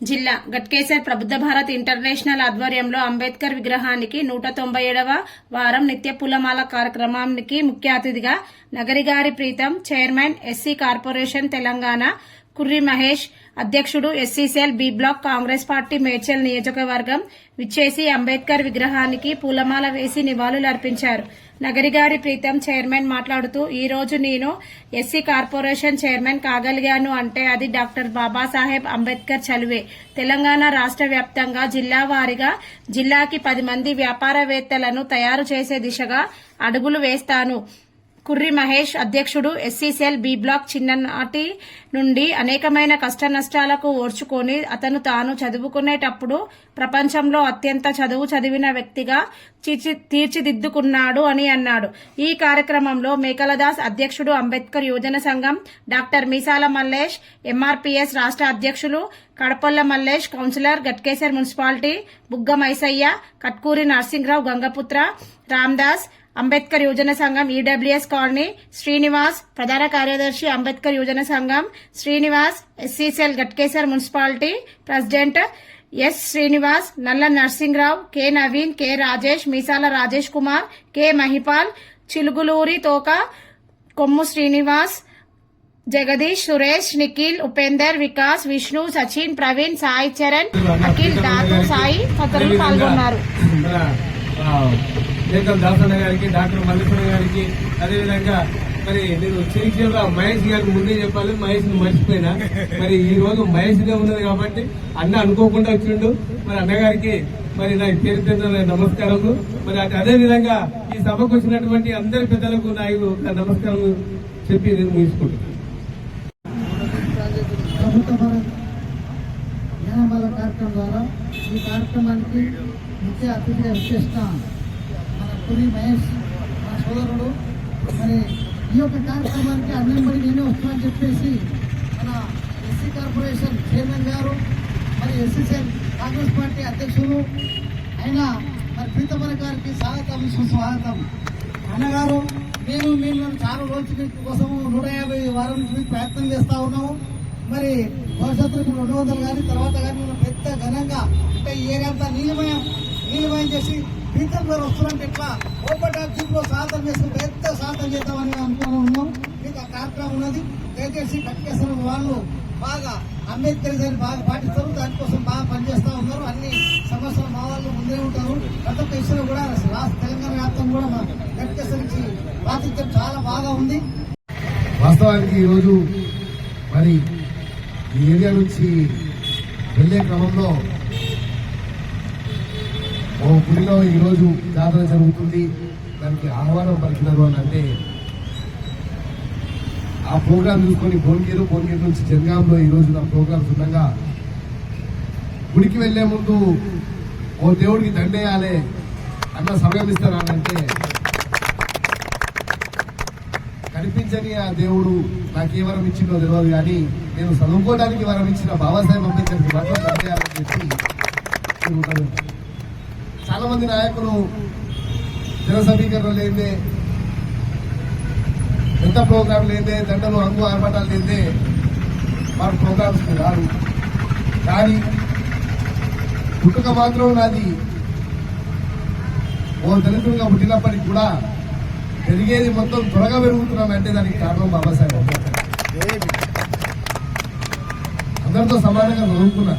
జిల్లా గట్కేసర్ ప్రబుద్ధ భారత్ ఇంటర్నేషనల్ ఆధ్వర్యంలో అంబేద్కర్ విగ్రహానికి నూట తొంభై ఏడవ వారం నిత్య పూలమాల కార్యక్రమానికి ముఖ్య అతిథిగా నగరిగారి Preetham chairman SC corporation Telangana Kurri Mahesh అధ్యక్షుడు SCCL B block Congress party Medchal నియోజకవర్గం విచ్చేసి అంబేద్కర్ విగ్రహానికి పూలమాల వేసి నివాళులు అర్పించారు. నగరిగారి ప్రీతం చైర్మన్ మాట్లాడుతూ ఈ రోజు నేను ఎస్సీ కార్పొరేషన్ చైర్మన్ కాగలిగాను అంటే అది డాక్టర్ బాబాసాహెబ్ అంబేద్కర్ చలువే. తెలంగాణ రాష్ట్ర వ్యాప్తంగా జిల్లా వారీగా జిల్లాకి పది మంది వ్యాపారవేత్తలను తయారు చేసే దిశగా అడుగులు వేస్తాను. కుర్రి మహేష్ అధ్యక్షుడు ఎస్సీసీఎల్ బి బ్లాక్ చిన్ననాటి నుండి అనేకమైన కష్ట నష్టాలకు ఓర్చుకొని అతను తాను చదువుకునేటప్పుడు ప్రపంచంలో అత్యంత చదువు చదివిన వ్యక్తిగా తీర్చి- తీర్చిదిద్దుకున్నాడు అని అన్నాడు. ఈ కార్యక్రమంలో మేకలదాస్ అధ్యక్షుడు అంబేద్కర్ యువజన సంఘం డాక్టర్ మీసాల మల్లేష్ ఎంఆర్పీఎస్ రాష్ట్ర అధ్యక్షులు కడపల్ల మల్లేష్ కౌన్సిలర్ గట్కేసర్ మున్సిపాలిటీ బుగ్గ మైసయ్య కట్కూరి నరసింహరావు గంగపుత్ర రామ్దాస్ అంబేద్కర్ యువజన సంఘం ఈడబ్ల్యూఎస్ కాలనీ శ్రీనివాస్ ప్రధాన కార్యదర్శి అంబేద్కర్ యువజన సంఘం Srinivas SCCL Ghatkesar municipality president S Srinivas Nalla Narsingrao K Naveen K Rajesh Meesala Rajesh Kumar K Mahipal Chiluguluri Thoka Kommu Srinivas Jagadish Suresh Nikhil Upender Vikas Vishnu Sachin Praveen Sai Charan Akhil దాతు Sai తదితరులు పాల్గొన్నారు. మన దాసన్న గారికి డాక్టర్ మల్లేశ్వర గారికి అదేవిధంగా మరి నేను చిరుచేవ మహేష్ గారికి ముందే చెప్పాలి మహేష్ని మర్చిపోయినా. మరి ఈ రోజు మహేష్గా ఉన్నది కాబట్టి అన్న అనుకోకుండా వచ్చిండు. మరి అన్నగారికి మరి నా పేరు పేరు నమస్కారము మరి అటు అదే విధంగా ఈ సభకు వచ్చినటువంటి అందరి పెద్దలకు నాయకులు నమస్కారం చెప్పి నేను ముగించుకుంటున్నాను. ప్రభుత్వ కార్యక్రమం ద్వారా ఈ కార్యక్రమానికి ముఖ్య అతిథిగా విచ్చేసిన మన పురి మహేష్ మన సోదరుడు. మరి ఈ యొక్క కార్యక్రమానికి అన్నంబడి నేనే వస్తానని చెప్పేసి మన ఎస్సీ కార్పొరేషన్ చైర్మన్ గారు మరి ఎస్సీసీఎల్ కాంగ్రెస్ పార్టీ అధ్యక్షులు ఆయన మరి ప్రీతమల గారికి స్వాగతం సుస్వాగతం. అన్నగారు మేము మేము చాలా రోజుల కోసం నూట యాభై వారం నుంచి ప్రయత్నం చేస్తూ ఉన్నాము. మరి భవిష్యత్తులో ఇప్పుడు రెండు వందలు కానీ తర్వాత కానీ మనం పెద్ద ఘనంగా అంటే ఈ ఏరియా అంతా నీలమయం నీలమయం చేసి ప్రీతం గారు వస్తున్నారంటే ఎట్లా ఓపెన్ జీప్ సాధన చేసి పెద్ద సాధన చేద్దామని అనుకుని ఉన్నాం మీకు ఆ కార్యక్రమం ఉన్నది. దయచేసి కట్టేసిన వాళ్ళు బాగా అంబేద్కర్ గారిని బాగా పాటిస్తారు. దానికోసం బాగా పనిచేస్తూ ఉన్నారు. అన్ని సమస్యలు మా వాళ్ళు ముందే ఉంటారు. ప్రతి ఒక్క ఇష్యూలో కూడా రాష్ట్ర తెలంగాణ వ్యాప్తం కూడా మా కట్కేశ్వరికి బాధ్యత చాలా బాగా ఉంది. వాస్తవానికి ఈరోజు మరి ఈ ఏరియా నుంచి వెళ్ళే క్రమంలో ఓ గుడిలో ఈరోజు జాతర జరుగుతుంది. దానికి ఆహ్వానం పలికినారు అని అంటే ఆ ప్రోగ్రాం చూసుకొని భువనగిరి భువనగిరి నుంచి జనగాంలో ఈరోజు నా ప్రోగ్రామ్స్ ఉండగా గుడికి వెళ్ళే ముందు ఓ దేవుడికి దండేయాలి అన్న సమయం అంటే నడిపించని ఆ దేవుడు నాకే వరం ఇచ్చిందో తెలియదు కానీ నేను చదువుకోవడానికి వరం ఇచ్చిన బాబాసాహెబ్ అంబేద్కర్కి మాత్రం దండేయాలని చెప్పి చాలా మంది నాయకులు జన సమీకరణ లేదే ఎంత ప్రోగ్రాం లేదే దండలు అంగు ఆర్భటాలు లేదే వారు ప్రోగ్రామ్స్ రారు. కానీ పుట్టుక మాత్రం నాది. ఓ దళితులుగా పుట్టినప్పటికి కూడా పెరిగేది మొత్తం త్వరగా పెరుగుతున్నానంటే దానికి కారణం బాబాసాహెబ్ అందరితో సమానంగా చదువుకున్నా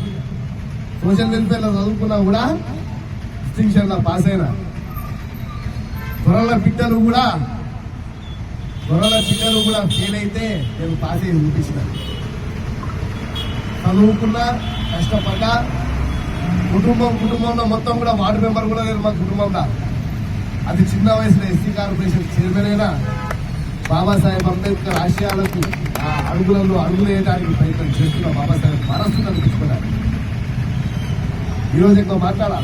సోషల్ వెల్ఫేర్లో చదువుకున్నా కూడా డిస్టింక్షన్లో పాస్ అయినా. త్వరల బిడ్డలు కూడా త్వరల బిడ్డలు కూడా ఫెయిల్ అయితే నేను పాస్ అయ్యి చూపించిన చదువుకున్నా కష్టపడ్డా కుటుంబం కుటుంబంలో మొత్తం కూడా వార్డు మెంబర్ కూడా నేను మా కుటుంబంలో. అతి చిన్న వయసులో ఎస్సీ కార్పొరేషన్ చైర్మన్ అయినా బాబాసాహెబ్ అంబేద్కర్ ఆశయాలకు ఆ అడుగులలో అడుగులు వేయడానికి ప్రయత్నం చేస్తున్న బాబాసాహెబ్ మనస్సు కనిపించుకున్నారు ఈరోజు ఎక్కువ మాట్లాడా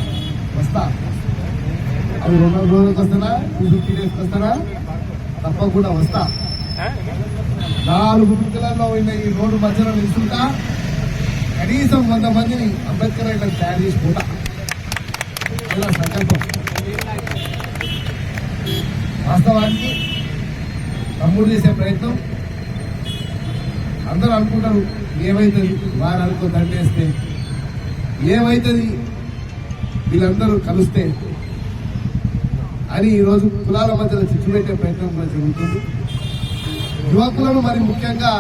వస్తా. అది రెండు వందల రోజులకు వస్తానా? టూ ఫిఫ్టీ డేస్కి వస్తానా? తప్పకుండా వస్తా. నాలుగు పిల్లల్లో ఉన్న ఈ రోడ్డు మధ్యలో నిలుస్తుంటా కనీసం వంద మందిని అంబేద్కర్ ఐటమ్ తయారు చేసుకుంటా ఇలా సంకల్పం. వాస్తవానికి తమ్ముడు చేసే ప్రయత్నం. అందరూ అనుకుంటారు ఏమైతుంది? వారు అనుకో దండేస్తే. ఏమైతుంది? వీళ్ళందరూ కలిస్తే. అని ఈరోజు కులాల మధ్యలో చిచ్చు పెట్టే ప్రయత్నం కూడా జరుగుతుంది. యువకులను మరి ముఖ్యంగా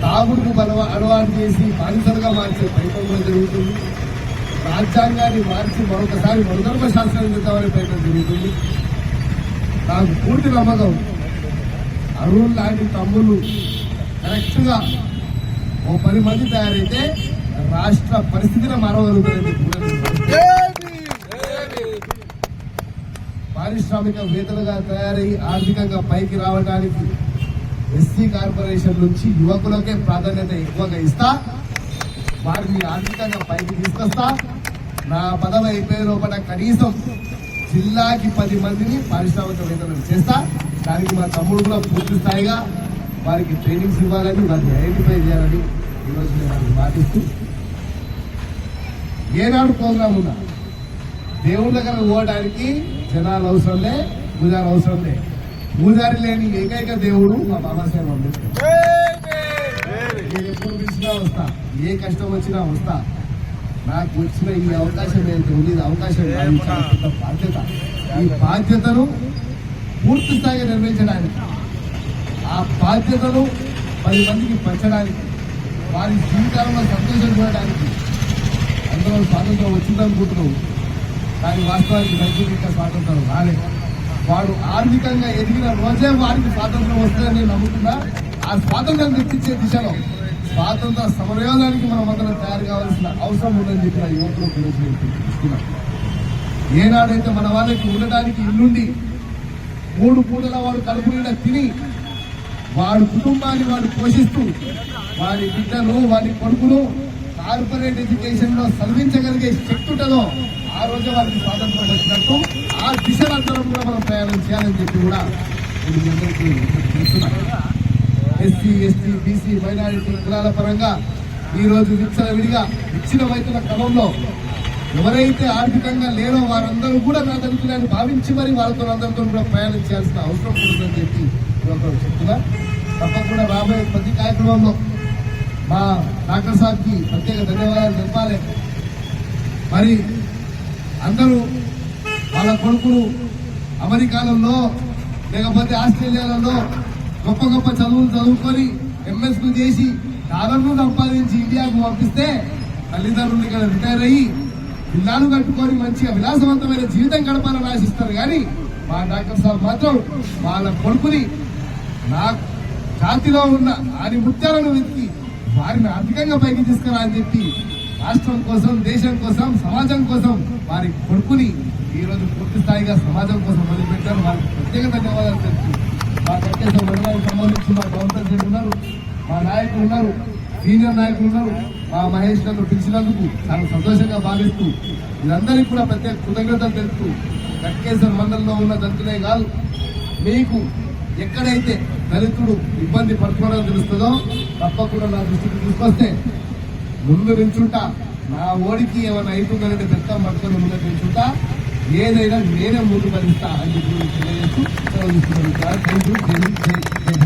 తాగుడుకు బలవ అలవాటు చేసి బానిసలుగా మార్చే ప్రయత్నం కూడా జరుగుతుంది. రాజ్యాంగాన్ని మార్చి మరొకసారి మరుదర్భ శాస్త్రం చేద్దామనే ప్రయత్నం జరుగుతుంది. నాకు పూర్తి నమ్మకం. అరుణ్ లాంటి తమ్ముళ్ళు కరెక్ట్గా ఓ పది మంది తయారైతే రాష్ట్ర పరిస్థితిని మారగలుగుతారని పారిశ్రామిక వేతలుగా తయారై ఆర్థికంగా పైకి రావడానికి ఎస్సీ కార్పొరేషన్ నుంచి యువకులకే ప్రాధాన్యత ఎక్కువగా ఇస్తా. వారిని ఆర్థికంగా పైకి తీసుకొస్తా. నా పదవి అయిపోయే లోపల కనీసం జిల్లాకి పది మందిని పారిశ్రామికవేత్తలను చేస్తా. దానికి మా తమ్ముడు కూడా పూర్తి స్థాయిగా వారికి ట్రైనింగ్స్ ఇవ్వాలని వారిని ఐడెంటిఫై చేయాలని ఈరోజు నేను పాటిస్తూ ఏనాడు ప్రోగ్రాం ఉందా? దేవుళ్ళ దగ్గర పోవడానికి జనాలు అవసరంలే పూజారు అవసరంలే పూజారి లేని ఏకైక దేవుడు మా బాబాసాహెబ్ అంబేద్కర్. వస్తా. ఏ కష్టం వచ్చినా వస్తా. నాకు వచ్చిన ఈ అవకాశం ఏదైతే ఉంది అవకాశం బాధ్యత ఈ బాధ్యతను పూర్తి స్థాయిగా నిర్వహించడానికి ఆ బాధ్యతను పది మందికి పంచడానికి వారి జీవితాలలో సంతోషం చూడడానికి అందరూ స్వాతంత్రం వచ్చిందనుకుంటున్నావు కానీ వాస్తవానికి నైతిక స్వాతంత్రం రాలేదు. వాడు ఆర్థికంగా ఎదిగిన రోజే వారికి స్వాతంత్రం వస్తుందని నేను నమ్ముతున్నా. ఆ స్వాతంత్రం తెప్పించే దిశలో స్వాతంత్ర సమరయోగానికి మనం అందరం తయారు కావాల్సిన అవసరం ఉందని చెప్పిన యువకులు ఈరోజు నేను ఏనాడైతే మన వాళ్ళకి ఉండడానికి ఇల్లుండి మూడు పూటల వాడు కడుపు నిండా తిని వాడు కుటుంబాన్ని వాడు పోషిస్తూ వారి బిడ్డను వారి కొడుకును కార్పొరేట్ ఎడ్యుకేషన్లో చదివించగలిగే శక్తి ఉంటుందో ఆ రోజు వారికి స్వాతంత్రం వచ్చినట్టు ఆ దిశలందరం కూడా మనం ప్రయాణం చేయాలని చెప్పి కూడా నేను అందరికీ చెప్తున్నాను ఎస్సీ ఎస్టీ బీసీ మైనారిటీ కులాల పరంగా ఈరోజు విచ్చల విడిగా ఇచ్చిన వైపుల క్రమంలో ఎవరైతే ఆర్థికంగా లేరో వారందరూ కూడా నా దళితులని భావించి మరి వాళ్ళతో అందరితో కూడా ప్రయాణం చేయాల్సిన అవసరం ఉంటుందని చెప్పి చెప్తున్నా తప్పకుండా రాబోయే ప్రతి కార్యక్రమంలో మా డాక్టర్ సాబ్కి ప్రత్యేక ధన్యవాదాలు చెప్పాలి మరి అందరూ వాళ్ళ కొడుకులు అమెరికాలలో లేకపోతే ఆస్ట్రేలియాలలో గొప్ప గొప్ప చదువులు చదువుకొని ఎంఎస్కు చేసి డాలర్లు సంపాదించి ఇండియాకు పంపిస్తే తల్లిదండ్రులు ఇక్కడ రిటైర్ అయ్యి పిల్లలు కట్టుకొని మంచిగా విలాసవంతమైన జీవితం గడపాలని ఆశిస్తారు. కానీ మా డాక్టర్ సాబ్ మాత్రం వాళ్ళ కొడుకుని నా జాతిలో ఉన్న వారి ముత్యాలను వెతికి వారిని ఆర్థికంగా పైకి తీసుకురా అని చెప్పి రాష్ట్రం కోసం దేశం కోసం సమాజం కోసం వారి కొడుకుని ఈరోజు పూర్తి స్థాయిగా సమాజం కోసం మొదలుపెట్టారు వారికి ప్రత్యేక ధన్యవాదాలు తెలుపు మా కట్టేశ్వర మండలానికి సంబంధించి మా గవర్నర్ ఉన్నారు. మా నాయకులు ఉన్నారు. సీనియర్ నాయకులు ఉన్నారు. మా మహేష్ నన్ను పిలిచినందుకు చాలా సంతోషంగా భావిస్తూ వీరందరికీ కూడా ప్రత్యేక కృతజ్ఞతలు తెలుపుతూ కట్కేశ్వర మండలంలో ఉన్న దళితులే కాదు మీకు ఎక్కడైతే దళితుడు ఇబ్బంది పడుతున్నాడో తెలుస్తుందో తప్పకుండా నా దృష్టికి తీసుకొస్తే ముందు నిల్చుంటా. నా ఓడికి ఏమైనా అవుతుందంటే పెద్ద మట్టుకొని ముందు నిల్చుంటా. ఏదైనా నేనే ముందు భరిస్తా అని చెప్పి నేను తెలియజేస్తూ సెలవు తీసుకున్నాను. Thank you.